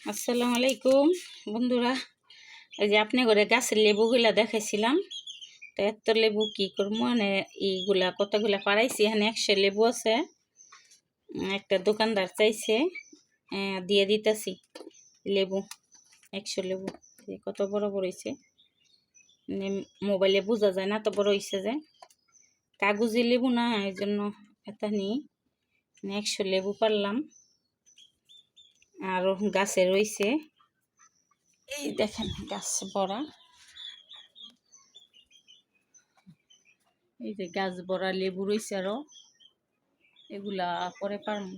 আসসালামু আলাইকুম। বন্ধুরা, এই যে আপনি ঘরে গাছের লেবুগুলা দেখাইছিলাম, তো এত লেবু কি করব? মানে এইগুলা কতগুলা পাড়াইছি, এখানে একশো লেবু আছে। একটা দোকানদার চাইছে দিয়ে দিতেছি লেবু, একশো লেবু। কত বড় বড় হয়েছে মানে মোবাইলে বোঝা যায় না তো বড় হয়েছে যে। কাগজি লেবু না এই জন্য এটা নিই একশো লেবু পারলাম। আরও গাছে রয়েছে এই দেখেন গাছ বড়া এই যে গাছ বড়া লেবু রয়েছে আরও। এগুলা পরে পারম